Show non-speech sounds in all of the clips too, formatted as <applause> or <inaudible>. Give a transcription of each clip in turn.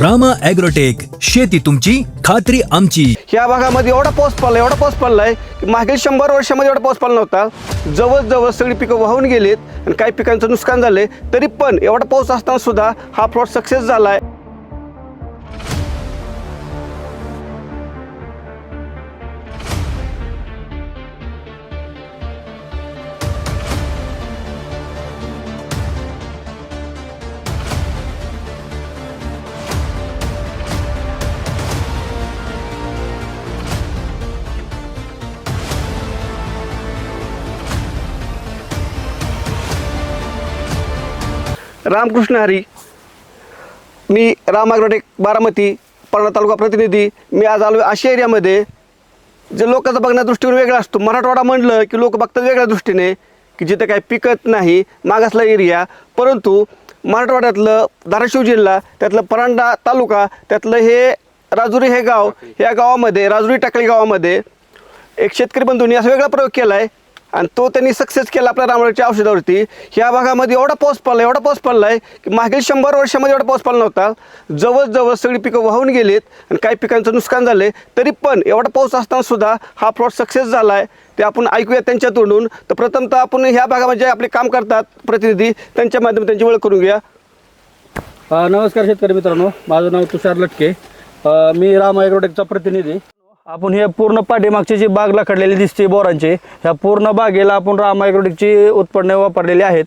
Rama agrotech शेती तुमची खात्री आमची. ह्या भागामध्ये एवढा पाऊस पडला एवढा पाऊस पडलाय की मागील शंभर वर्षामध्ये एवढा पाऊस पडला नव्हता. जवळजवळ सगळी पिकं वाहून गेलीत आणि काही पिकांचं नुकसान झालंय. तरी पण एवढा पाऊस असताना सुद्धा हा प्लॉट सक्सेस झालाय. रामकृष्ण हरी मी राम ॲग्रोटेक बारामती परणा तालुका प्रतिनिधी मी आज आलो अशा एरियामध्ये जे लोकांचा बघण्या दृष्टिकोन वेगळा असतो. मराठवाडा म्हणलं की लोक बघतात वेगळ्या दृष्टीने की जिथं काही पिकत नाही मागासला एरिया. परंतु मराठवाड्यातलं धाराशिव जिल्हा त्यातलं परांडा तालुका त्यातलं हे राजुरी हे गाव या गावामध्ये राजुरी टाकळी गावामध्ये एक शेतकरी बंधूंनी असा वेगळा प्रयोग केला आहे आणि तो त्यांनी सक्सेस केला आपल्या रामराच्या औषधावरती. ह्या भागामध्ये एवढा पाऊस पडला एवढा पाऊस पडला आहे की मागील शंभर वर्षामध्ये एवढा पाऊस पडला नव्हता. जवळजवळ सगळी पिकं वाहून गेलीत आणि काही पिकांचं नुकसान झालं आहे तरी पण एवढा पाऊस असताना सुद्धा हा प्लॉट सक्सेस झाला आहे ते आपण ऐकूया त्यांच्या तोंडून. तर प्रथमतः आपण ह्या भागामध्ये जे आपले काम करतात प्रतिनिधी त्यांच्या माध्यमातून त्यांची ओळख करून घ्या नमस्कार शेतकरी मित्रांनो. माझं नाव तुषार लटके. मी राम ॲग्रोटेकचा प्रतिनिधी. आपण हे पूर्ण पाठीमागची जी बाग लाकडलेली दिसते बोरांची ह्या पूर्ण बागेला आपण राम ॲग्रोटेकची उत्पन्ने वापरलेली आहेत.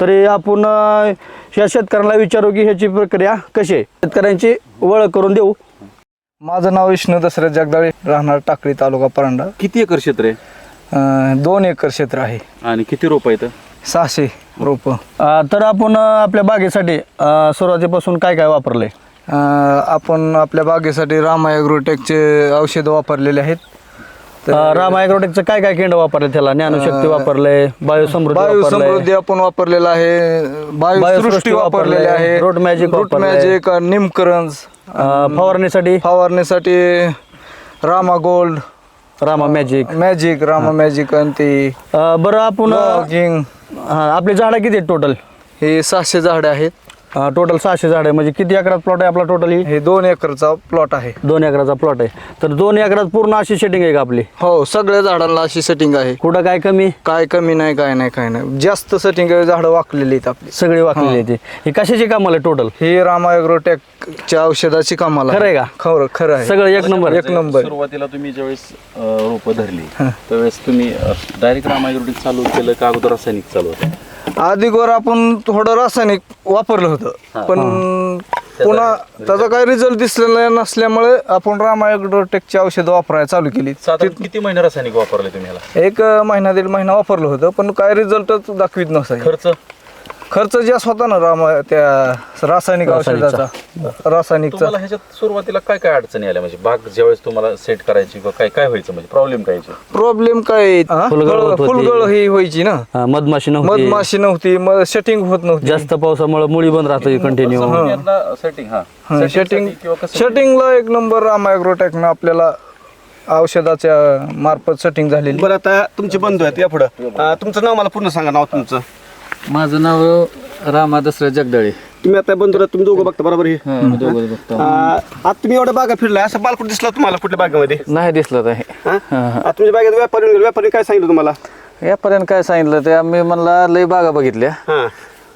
तरी आपण या शेतकऱ्यांना विचारू की ह्याची प्रक्रिया कशी आहे? शेतकऱ्यांची ओळख करून देऊ. माझं नाव विष्णू दसरथ जगदाळे राहणार टाकळी तालुका परांडा. किती एकर क्षेत्र आहे? अं, दोन एकर क्षेत्र आहे. आणि किती रोप आहेत? सहाशे रोप. तर आपण आपल्या बागेसाठी अ, सुरुवातीपासून काय काय वापरले आपण आपल्या बागेसाठी रामा ॲग्रोटेकचे औषधं वापरलेले आहेत. राम ॲग्रोटेकचं काय काय केंड वापरले त्याला ज्ञानशक्ती वापरले बायोसमृद्धी बायो वापरले समृद्धी आपण वापरलेला आहे बायोसृष्टी वापरलेली वापरले, आहे रूट मॅजिक रूट वापरले. मॅजिक निमकरंज फवारणीसाठी? फवारणीसाठी Rama gold Rama magic. Magic Rama magic आणि ते बरं आपण आपली झाडं किती टोटल हे सहाशे झाडे आहेत. टोटल सहाशे झाड आहे. म्हणजे किती एकरात प्लॉट आहे आपला टोटल ही? दोन एकरचा प्लॉट आहे. दोन एकराचा प्लॉट आहे. तर दोन एकरात पूर्ण अशी शेटिंग आहे का आपली? हो सगळ्या झाडांना अशी सेटिंग आहे. कुठं काय कमी? काय कमी नाही काय नाही काय नाही. जास्त सेटिंग झाडं वाकलेली आहेत आपली. सगळी वाकलेली आहे ती. ही कशाची कामाला टोटल ही रामा ॲग्रोटेकच्या औषधाची कामाला खरं आहे का? खरं खरं आहे. सगळं एक नंबर एक नंबर सुरुवातीला तुम्ही ज्यावेळेस रोप धरली त्यावेळेस तुम्ही डायरेक्ट रामायग्रोटिक चालू केलं का अगोदर रासायनिक चालू होतं? आधीवर आपण थोडं रासायनिक वापरलं होतं. पण पुन्हा त्याचा काही रिझल्ट दिसलेला नसल्यामुळे आपण रामा ॲग्रोटेकची औषधं वापरायला चालू केली. साधारण किती महिने रासायनिक वापरले तुम्ही एक महिना दीड महिना वापरलं होतं पण काय रिझल्टच दाखवित नसायचं खर्च? खर्च जास्त होता ना रामा त्या रासायनिक औषधाचा रासायनिकचा. तुम्हाला ह्याच्यात सुरुवातीला काय काय अडचणी आल्या? म्हणजे बाग ज्यावेळेस तुम्हाला सेट करायची किंवा काय काय व्हायचं? म्हणजे प्रॉब्लेम काय? प्रॉब्लेम काय? हा? फुलगळ होत होती. फुलगळ ही व्हायची ना. हा, मधमाशी नव्हती. मधमाशी नव्हती मग सेटिंग होत नव्हती. जास्त पावसामुळे मुळी बंद राहते कंटिन्यू यांना सेटिंग हा. Setting सेटिंगसाठी किंवा कसं सेटिंगला एक नंबर राम ॲग्रोटेकनं आपल्याला औषधाच्या मार्फत सेटिंग झालेली. बरं आता तुमचे बंधू आहेत या पुढं. तुमचं नाव मला पूर्ण सांगा नाव तुमचं. माझं नाव रामा दसरा जगदाळे. तुम्ही आता आहात, तुम्ही दोघं बघता बरोबर हे? आम्ही दोघं बघतो. अं, आता तुम्ही एवढ्या बागा फिरलाय असं बाल कुठे दिसला तुम्हाला कुठल्या बागेमध्ये? नाही दिसलं ते हा? आता तुमच्या बागेत व्यापारी गेले व्यापारी काय सांगितलं तुम्हाला? यापर्यंत काय सांगितलं ते आम्ही म्हणला लय बागा बघितल्या. हा.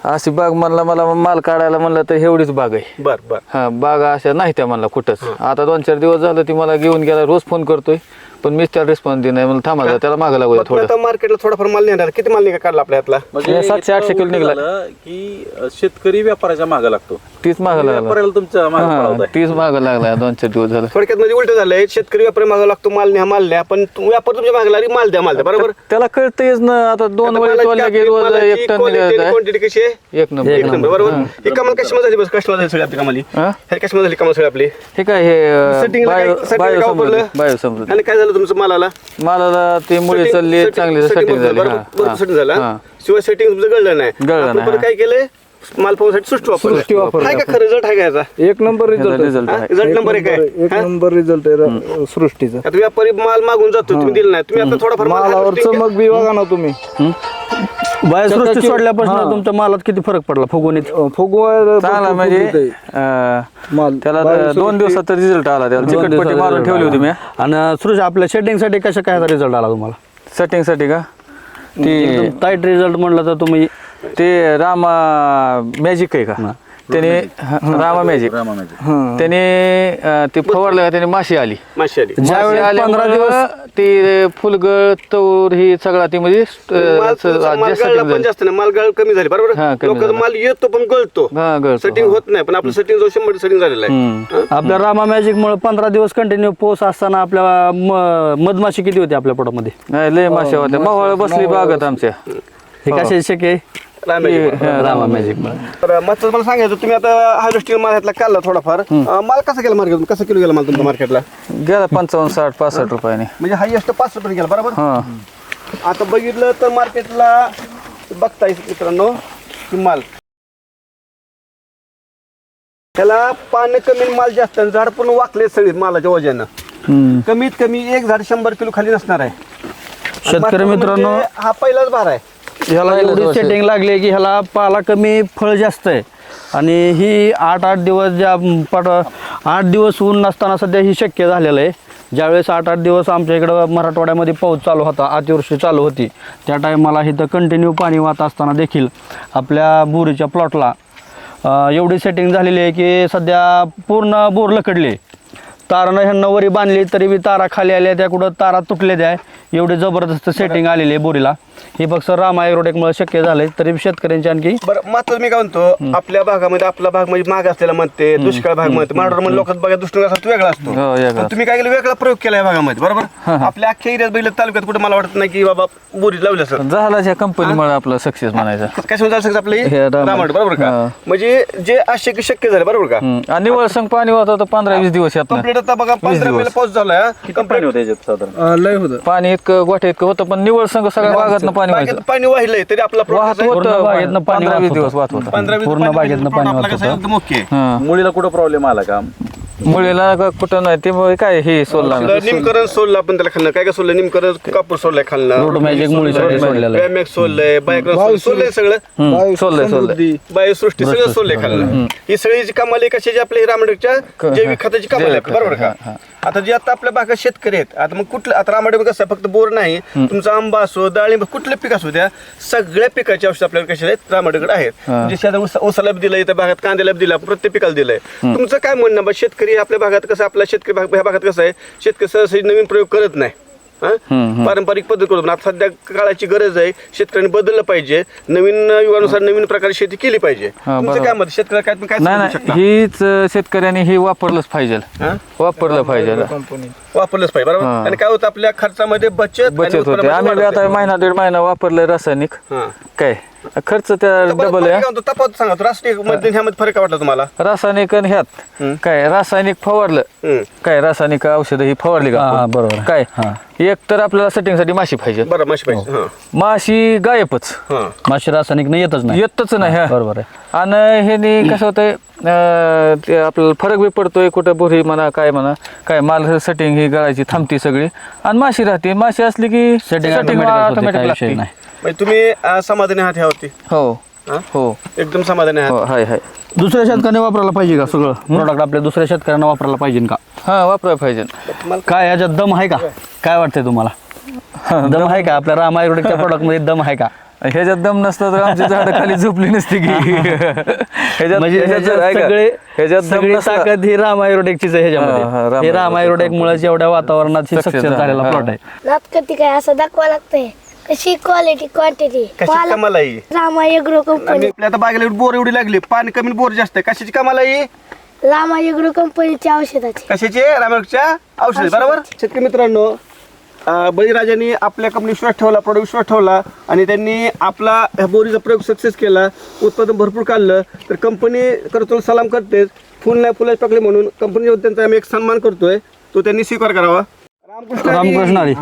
अशी बाग म्हणला मला माल काढायला म्हणलं तर एवढीच बाग आहे. बर बर. हा बागा अशा नाही त्या म्हणला कुठंच. आता दोन चार दिवस झालं ती मला घेऊन गेला रोज फोन करतोय. पण मीच त्याला रिस्पॉन्स दिला नाही मला थांबा जरा, त्याला मागं लागू द्या थोडं. आता मार्केटला थोडाफार माल निघाला किती माल निघा काढला आपल्या हातला? म्हणजे सातशे, आठशे इतकं किलो निघाला. झालं की अं, शेतकरी व्यापाराच्या मागे लागतो. तीच मागं लागला. व्यापाऱ्याला तुमच्या मागे हा पळवताय. तीच मागं लागला दोन चार दिवस झालं. थोडक्यात म्हणजे उलट झालंय शेतकरी व्यापारी मागा लागतो माल न्या माल न्या पण तू- व्यापारी तुमच्या मागे लागली माल द्या माल द्या बरोबर? त्याला कळतंयच ना आता दोन की रोज एक टन निघायचं क्वांटिटी कशी आहे? एक नंबर. एक नंबर बरोबर? ही. कमाल कशी झाली बस? कष्ट झाली सगळी आपली कमाली हा? कशी झाली कमाल सगळी आपली? हे काय हे Setting ला काय- बायो setting ला काय बायोसमृद्धी वापरलं? बायोसमृद्धी आणि काय झालं तुमचं मालाला? मला ते मुळे चालली चांगली सेटिंग झाली हा, झालं. शिवाय सेटिंग तुमचं गळलं नाही. गळलं आपण नाही, परत हा. काय केलं माल पाहूसाठी सृष्टी सृष्टी वापरली आहे का खरं? रिझल्ट आहे का याचा? एक नंबर रिझल्ट result हा? रिझल्ट नंबर एक आहे. एक हा? नंबर रिझल्ट आहे र- सृष्टीचा. आता व्यापारी माल मागून जातो तुम्ही दिला नाही. तुम्ही आता थोडाफार माल बी बघा ना तुम्ही. बायोसृष्टी सोडल्यापासून हा. तुमच्या मालात किती फरक पडला फुगवणीत? चांगला भरपूर म्हणजे. अं, माल. त्याला दोन दिवसात रिझल्ट आला त्याला. दोन चिकटपट्टी दिवसात मारून result ठेवली होती मी. आणि सुरेश आपल्या शेडिंगसाठी कशा काय रिझल्ट आला तुम्हाला? सेटिंगसाठी का? ती एकदम टाईट रिझल्ट म्हणलं तर तुम्ही ते रामा मॅजिक आहे का? त्याने हा, रामा मॅजिक रामा मॅजिक त्याने अं, ते फवारलं का? त्याने माशी आली. माशी आली. ज्यावेळेस माशी पंधरा आल्यामुळं दिवस ती फुलगळ तौर ही सगळा ती म्हणजे अं, माल असं माल adjust गळला setting पण झाली. जास्त नाही. माल गळ कमी झाली. बरोबर? हा, कमी लोकांचा झाला. माल येतो पण गळतो. हा, गळतो, सेटिंग हा. होत नाही. पण आपलं सेटिंग जो शंभर सेटिंग झालेलं आहे. हम्म. आपल्या रामा मॅजिक मुळे पंधरा दिवस कंटिन्यू पोस असताना आपल्या म- मधमाशी किती होती आपल्या पोटामध्ये? नाही लय माश्या होत्या. मावळ बसली बागत आमच्या. हे कशा शक्य आहे? रामायण. रामा मॅजिक तर महत्वाचं मला सांगायचं तुम्ही आता हार्वेस्टिंग मार्केटला काढला थोडाफार अं, माल कसा गेला मार्केट कसं किलो गेला माल तुमच्या मार्केटला गेला पंचावन्न साठ पासष्ट रुपयाने. म्हणजे हायएस्ट पाच रुपये गेला बरोबर? हा. आता बघितलं तर मार्केटला बघताय मित्रांनो की माल. त्याला पाणी कमी आणि माल जास्त आणि झाड पण वाकले सगळे मालाच्या हम्म. कमीत कमी एक झाड शंभर किलो खाली नसणार आहे. आणि शेतकरी महत्त्वाचं मित्रांनो म्हणजे हा पहिलाच भार आहे. ह्याला एवढी वर्षी. सेटिंग लागली की ह्याला पाला कमी फळ जास्त आहे. आणि ही आठ आठ दिवस ज्या पट आठ दिवस ऊन नसताना सध्या ही शक्य झालेलं आहे. ज्यावेळेस आठ आठ दिवस आमच्या इकडं मराठवाड्यामध्ये पाऊस चालू होता अतिवृष्टी चालू होती त्या टायमाला इथं कंटिन्यू पाणी वाहत असताना देखील आपल्या बोरीच्या प्लॉटला एवढी सेटिंग झालेली आहे की सध्या पूर्ण बोर लकडले. तारानं ह्यांना वरी बांधली तरी बी तारा खाली आल्या त्या कुठं तारा तुटले त्या. एवढी जबरदस्त सेटिंग आलेली आहे बोरीला. हे फक्त रामा एरोटेकमुळे शक्य झालंय तरी शेतकऱ्यांची आणखी बरं मात्र मी काय म्हणतो आपल्या भागामध्ये आपला भाग म्हणजे माग असलेला म्हणते दुष्काळ भाग म्हणते मराठवाडा लोकांचा बघा दुष्काळ असा वेगळा असतो. हो, वेगळा पण तुम्ही काय केलं वेगळा प्रयोग केला या भागामध्ये बरोबर? आपल्या अख्ख्या एरियात बघितलं तालुक्यात कुठे मला वाटत नाही की बाबा बोरी लावलं सर झाला त्या कंपनीमुळे आपलं सक्सेस म्हणायचं. कशामध्ये झालं शकतं आपलं. रामायण बरोबर का. म्हणजे जे अशक्य शक्य झालं बरोबर का. आणि निवळ संग पाणी होत होतं पंधरा वीस दिवस यात कंप्लीट आता बघा पंधरा पाऊस झाला पाणी होतं याच्यात साधारण? अं, लय होतं. पाणी इतकं गोठ्या इतकं होतं पण निवळ संघ सगळ्या पाणी व्हायचं पाणी वाहिलंय तरी आपला वाहत? पूर्ण बागेतनं पाणी पंधरा वाहत वीस होतं. दिवस वाहत होतं पंधरा वीस पूर्ण बागेतनं पाणी आपला वाहत कसा आहे? होतं. एकदम ओके हा. मुळीला कुठं प्रॉब्लेम आला का मुलीला का कुठं नाही ते मग काय हे सोडला निमकरण सोडलं आपण त्याला खाल्लं. काय काय सोडलं? निमकरण कापूर सोडलंय खाल्लं. रोड मॅजिक मुळीसाठी सोडलेलं आहे. बॅमॅक्स सोडलंय बायक्रॉन सोडलंय सगळं. हम्म, सोडलंय सोडलंय. बायोसृष्टी सगळं सोडलंय खाल्लं. ही सगळी जी कमाली कशाची? आपल्या रामडेकच्या जैविक खताची कमाल आहे बरोबर का? आता जे आता आपल्या भागात शेतकरी आहेत आता मग कुठलं आता रामाडे कसं आहे, फक्त बोर नाही. तुमचा आंबा असो डाळिंब कुठलं पीक असू द्या सगळ्या पिकाची औषध आपल्याकडे कशा आहेत? रामाडेकडे आहेत. म्हणजे शेतात ऊस- ऊसाला बी दिलंय त्या भागात कांद्याला बी दिला प्रत्येक पिकाला दिलंय. तुमचं काय म्हणणं बा शेतकरी आपल्या भागात कसं आपला शेतकरी भाग ह्या भागात कसं आहे शेतकरी सहसा नवीन प्रयोग करत नाही. हा? पारंपरिक पद्धत करतो पण आता सध्या काळाची गरज आहे शेतकऱ्यांनी बदललं पाहिजे. नवीन युगानुसार नवीन प्रकारे शेती केली पाहिजे. तुमचं. काय मत? शेतकऱ्या काय तुम्ही काय नाही सांगू नाही शकता? हीच शेतकऱ्यांनी हे वापरलंच पाहिजे. हा? वापरलं पाहिजे. कंपनी वापरलंच पाहिजे बरोबर? हा. आणि काय होतं आपल्या खर्चामध्ये बचत आणि बचत होते. उत्पन्नामध्ये आम्ही वाढ बी आता. महिना दीड महिना वापरलंय रासायनिक. हा. काय? खर्च त्या डबल आहे तफावत सांगा तो राष्ट्रीयमध्ये ह्यामध्ये फरक काय वाटला तुम्हाला रासायनिक आणि ह्यात. काय रासायनिक फवारलं. काय रासायनिक औषधं ही फवारली का हा, हा, आपण? बरोबर. काय हा. एक तर आपल्याला सेटिंगसाठी माशी पाहिजे बरं माशी पाहिजे हा. माशी गायबच हा. माशी रासायनिक नाही येतच नाही येतच नाही हा. बरोबर आहे आणि ह्यानी कसं होतंय ते आपल्याला फरक बी पडतोय कुठं बोरी म्हणा काय म्हणा. काय माल सेटिंग ही गळायची थांबती सगळी. आणि माशी राहते. माशी असली की सेटिंग setting ऑटोमॅटिक होते automatic काही विषय लागते. नाही. म्हणजे तुम्ही अं, समाधानी आहात ह्यावरती? हो. हा? हो. एकदम समाधानी आहात? हो हाय हाय. दुसऱ्या शेतकऱ्याने वापरायला पाहिजे का सगळं? प्रोडक्ट आपल्या दुसऱ्या शेतकऱ्यांना वापरायला पाहिजे का? हा वापरायला पाहिजे. काय याच्यात दम आहे का? काय वाटतंय तुम्हाला? <laughs> दम आहे का? आपल्या राम आयुर्वेदिकच्या <laughs> प्रोडक्टमध्ये दम आहे का? ह्याच्यात दम नसता तर आमची झाडं खाली झोपली नसती की. <laughs> ह्याच्यात म्हणजे ह्याच्यात जर ह्याच्यात ऐका, सगळे ह्याच्यात दम सगळी ताकद ही राम आयुर्वेदिकचीच आहे हा, हा, ह्याच्यामध्ये राम हे राम आयुर्वेदिक एवढ्या वातावरणात Success सक्सेस झालं, झालेला हा. प्लॉट आहे. नात कधी काय असं दाखवा लागतंय? कशी क्वालिटी क्वांटिटी कशी कमाल आहे रामा एग्रो कंपनी आपल्या आता बागेला एवढी बोर एवढी लागली पाणी कमी बोर जास्त आहे. कशाची कमाल आहे? रामा एग्रो कंपनीच्या औषधाची. कशाची? रामायणच्या औषधी बरोबर? शेतकरी मित्रांनो बळीराजांनी आपल्या कंपनी विश्वास ठेवला प्रोडक्ट विश्वास ठेवला आणि त्यांनी आपला ह्या बोरीचा प्रयोग सक्सेस केला उत्पादन भरपूर काढलं. तर कंपनी करतो सलाम करतेच फुल नाही फुलाच टाकले म्हणून कंपनी त्यांचा आम्ही एक सन्मान करतोय तो त्यांनी स्वीकार करावा. रामकृष्ण. रामकृष्ण हरी.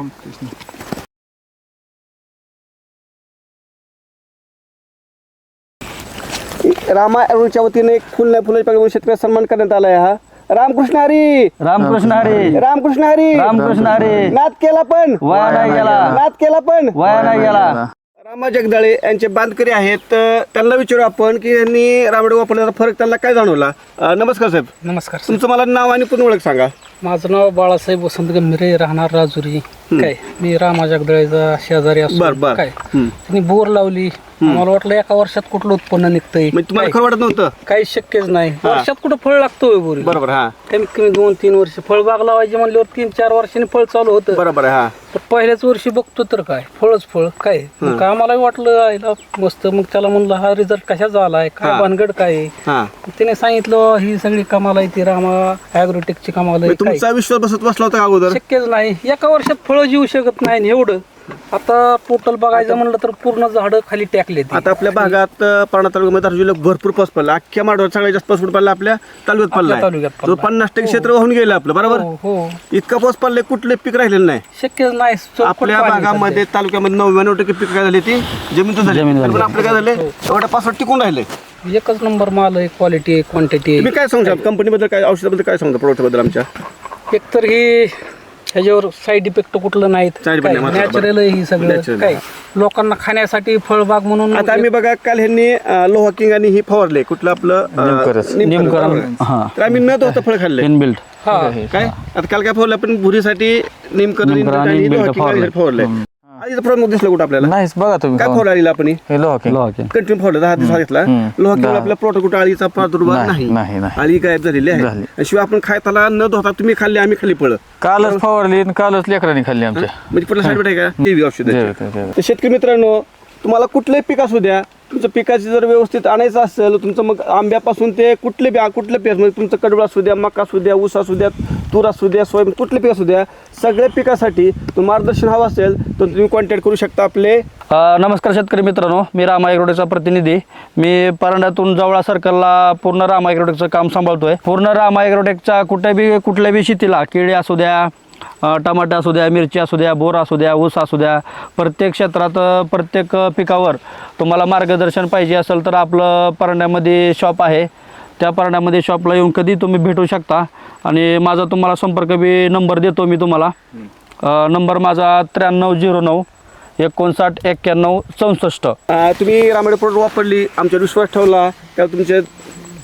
रामा ॲग्रोच्या वतीने एक फुल नाही फुलाची पाकळी शेतकऱ्याचा सन्मान करण्यात आला आहे हा. रामकृष्ण हरी. रामकृष्ण हरी. रामकृष्ण हरी. रामकृष्ण हरी. नाद केला पण. वाया नाही गेला. नाद केला पण. वाया नाही गेला. रामा जगदाळे यांचे बांधकरी आहेत. तर त्यांना विचारू आपण की यांनी रामडे वापरल्याचा फरक त्यांना काय जाणवला? नमस्कार साहेब. नमस्कार तुमचं मला नाव आणि पूर्ण ओळख सांगा. माझं नाव बाळासाहेब वसंत गंभीरे राहणार राजुरी. काय मी रामा जगदळेचा शेजारी असतो बर. काय हम्म. त्यांनी बोर लावली. मला वाटलं एका वर्षात कुठलं उत्पन्न निघतंय. म्हणजे तुम्हाला काय? खरं वाटत नव्हतं? काही शक्यच नाही. वर्षात कुठं फळ लागतं बोरी? बरोबर हा. कमीत कमी दोन तीन वर्ष फळबाग लावायची म्हणल्यावर तीन चार वर्षांनी फळ चालू होतं. बरोबर हा. तर पहिल्याच वर्षी बघतो तर काय फळच फळ काय? मग आम्हाला वाटलं आईला मस्त मग त्याला म्हणलं हा रिझल्ट कशाचा आलाय काय हा. भानगड काय? आहे? हा त्याने सांगितलं ही सगळी कमाल आहे ती रामा ॲग्रोटेकची कमाल म्हणजे तुमचा विश्वास बसत बसला होता का अगोदर? शक्यच नाही. एका वर्षात फळं येऊ शकत नाही एवढं. आता टोटल बघायचं म्हणलं तर पूर्ण झाडं खाली टाकले आता आपल्या भागात अं, पारणा तालुक्यामध्ये जिल्ह्यात भरपूर पाऊस पडला. अख्ख्या माडवर सगळ्यात जास्त पाऊस कुठं पडला? आपल्या तालुक्यात आपल्या पडला तालुक्यात तो पडला. पन्नास टक्के क्षेत्र वाहून गेलं आपलं बरोबर? हो हो. इतका पाऊस पडलाय कुठले पीक राहिलेलं नाही. शक्यच नाही. चौपट आपल्या पाणी भागामध्ये तालुक्यामध्ये नव्याण्णव टक्के पीक काय झाले ती? जमीन तर झाली जमीन पण आपलं काय झाले एवढ्या पाच टिकून राहिले. एकच नंबर माल आहे क्वालिटी आहे क्वांटिटी तुम्ही काय सांगू शकता? कंपनीबद्दल काय औषधाबद्दल काय सांगता प्रोडक्टबद्दल आमच्या? एक तर ही ह्याच्यावर साईड इफेक्ट कुठलं नाहीत. Side effect नाही, नॅचरल आहे ही सगळं. Natural काय लोकांना खाण्यासाठी फळबाग म्हणून आता आम्ही बघा काल ह्यांनी अं, लोहा किंग आणि ही फवारले. कुठलं आपलं अं, बरोबर. हा. तर आम्ही न धुता फळ खाल्ले. इनबिल्ट हा. काय? आता काल काय फवारलं? आपण भुरीसाठी नेमकं निमकर आणि बिल्ट फवारलंय. फवारलंय आधीचा दिसला कुठं आपल्याला. नाहीच बघा तुम्ही काय आपण? हे लोहा ओके कंटिन्यू फवारलं दहा दिवस घेतला. हम्म. लोहा किंवा दहा. आपल्या प्लॉट कुठं अळीचा प्रादुर्भाव नाही, नाही. नाही, नाही. अळी गायब झालेली आहे. झाली. आणि शिवाय आपण खायताला न धुता तुम्ही खाल्ली आम्ही खाल्ली फळं कालच फवारली आणि कालच लेकरांनी खाल्ली आमच्या. म्हणजे साईड आहे का? देवी औषध जैविक, जैविक. तर शेतकरी मित्रांनो तुम्हाला कुठलंही पीक असू द्या तुमचं पिकाची जर व्यवस्थित आणायचं असेल तुमचं मग आंब्यापासून ते कुठले बी कुठलं पीक म्हणजे तुमचं कडवळ असू द्या मका असू द्या ऊस असू द्या तूर असू द्या सोयाबीन कुठले पीक असू द्या सगळ्या पिकासाठी तुम्ही मार्गदर्शन हवं असेल तर तुम्ही कॉन्टॅक्ट करू शकता आपले. नमस्कार शेतकरी मित्रांनो मी रामा ॲग्रोटेकचा प्रतिनिधी. मी परांड्यातून जवळा सर्कलला पूर्ण रामा ॲग्रोटेकचं काम सांभाळतोय. पूर्ण रामा ॲग्रोटेकच्या कुठे बी कुठल्या बी शेतीला किडे असू द्या टमाटे असू द्या मिरची असू द्या बोर असू द्या ऊस असू द्या प्रत्येक क्षेत्रात प्रत्येक पिकावर तुम्हाला मार्गदर्शन पाहिजे असेल तर आपलं परण्यामध्ये शॉप आहे. त्या परण्यामध्ये शॉपला येऊन कधी तुम्ही भेटू शकता. आणि माझा तुम्हाला संपर्क बी नंबर देतो मी तुम्हाला. नंबर माझा त्र्याण्णव झिरो नऊ एकोणसाठ एक्क्याण्णव चौसष्ट. तुम्ही रामाडे प्रोडक्ट वापरली आमच्यावर विश्वास ठेवला त्यावर तुमचे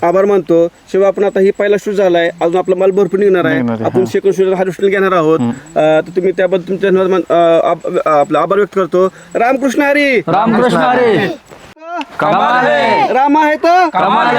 आभार मानतो. शिवाय आपण आता ही पहिला शूज झालाय. अजून आपला माल भरपूर निघणार आहे. आहे, आपण सेकंड शूज हार्वेस्टिंग घेणार आहोत. अं, तर तुम्ही त्याबद्दल तुमच्या आपला आभार व्यक्त करतो. रामकृष्ण हरी! रामकृष्ण हरी! कमाल रामा आहे तर? कमाल